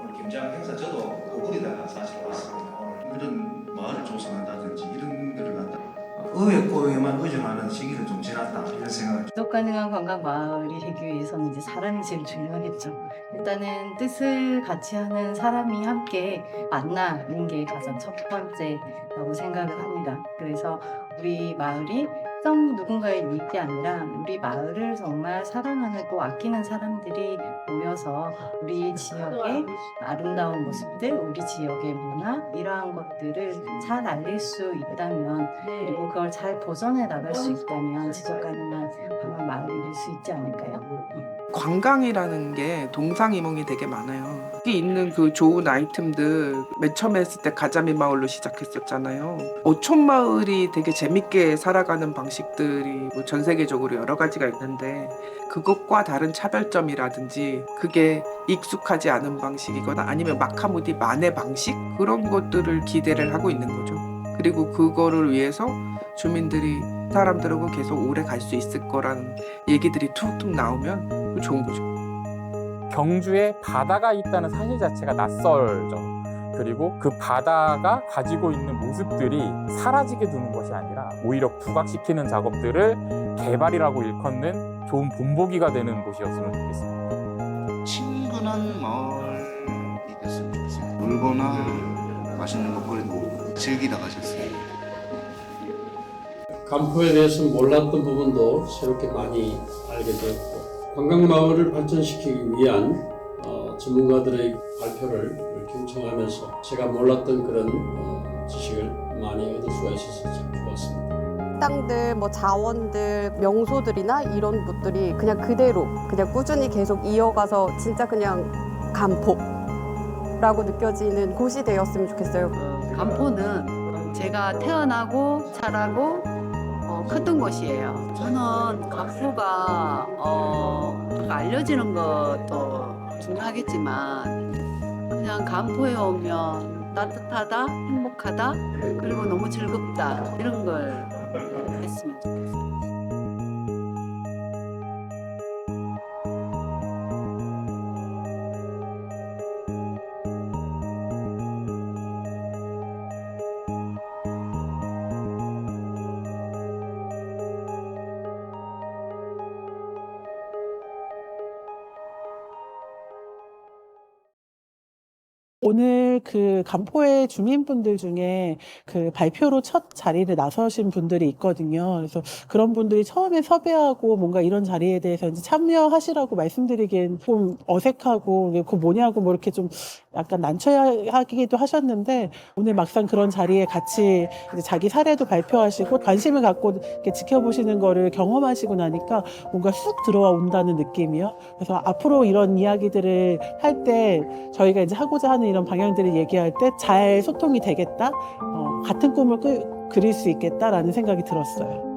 오늘 김장 행사 저도 고구리다가 사실 왔습니다. 이런 마을을 조성한다든지 이런 거를 갖다 의회 코에만 의존하는 시기는 좀 지났다 이런 생각을 지속 가능한 관광 마을이 되기 위해서는 이제 사람이 제일 중요하겠죠. 일단은 뜻을 같이 하는 사람이 함께 만나는 게 가장 첫 번째라고 생각을 합니다. 그래서 우리 마을이 성 누군가의 유익이 아니라 우리 마을을 정말 사랑하고 아끼는 사람들이 모여서 우리 지역의 아름다운 모습들, 우리 지역의 문화 이러한 것들을 잘 알릴 수 있다면 그리고 그걸 잘 보존해 나갈 수 있다면 지속 가능한 관광 마을이 될 수 있지 않을까요? 관광이라는 게 동상이몽이 되게 많아요. 여기 있는 그 좋은 아이템들 맨 처음에 했을 때 가자미 마을로 시작했었잖아요. 어촌 마을이 되게 재밌게 살아가는 방식들이 뭐 전 세계적으로 여러 가지가 있는데 그것과 다른 차별점이라든지 그게 익숙하지 않은 방식이거나 아니면 마카무디 만의 방식 그런 것들을 기대를 하고 있는 거죠. 그리고 그거를 위해서 주민들이 사람들하고 계속 오래 갈 수 있을 거라는 얘기들이 툭툭 나오면 좋은 거죠. 경주에 바다가 있다는 사실 자체가 낯설죠. 그리고 그 바다가 가지고 있는 모습들이 사라지게 두는 것이 아니라 오히려 부각시키는 작업들을 개발이라고 일컫는 좋은 본보기가 되는 곳이었으면 좋겠습니다. 친근한 마을이 됐으면 좋겠어요 물거나 맛있는 먹거리 뭐 즐기다 가셨어요 간포에 대해서 몰랐던 부분도 새롭게 많이 알게 되었고 관광마을을 발전시키기 위한 어, 전문가들의 발표를 경청하면서 제가 몰랐던 그런 어, 지식을 많이 얻을 수가 있어서 참 좋았습니다. 식당들, 뭐 자원들, 명소들이나 이런 것들이 그냥 그대로 그냥 꾸준히 계속 이어가서 진짜 그냥 간포라고 느껴지는 곳이 되었으면 좋겠어요. 간포는 제가 태어나고 자라고 어, 컸던 곳이에요. 저는 간포가 어, 알려지는 것도 중요하겠지만 그냥 간포에 오면 따뜻하다, 행복하다, 그리고 너무 즐겁다 이런 걸 했으면 좋겠어요. 오늘 그 간포의 주민분들 중에 그 발표로 첫 자리를 나서신 분들이 있거든요. 그래서 그런 분들이 처음에 섭외하고 뭔가 이런 자리에 대해서 이제 참여하시라고 말씀드리기엔 좀 어색하고 그 뭐냐고 뭐 이렇게 좀 약간 난처하기도 하셨는데 오늘 막상 그런 자리에 같이 자기 사례도 발표하시고 관심을 갖고 이렇게 지켜보시는 거를 경험하시고 나니까 뭔가 쑥 들어와 온다는 느낌이요. 그래서 앞으로 이런 이야기들을 할 때 저희가 이제 하고자 하는 이런 방향들을 얘기할 때 잘 소통이 되겠다. 어, 같은 꿈을 꾸, 그릴 수 있겠다라는 생각이 들었어요.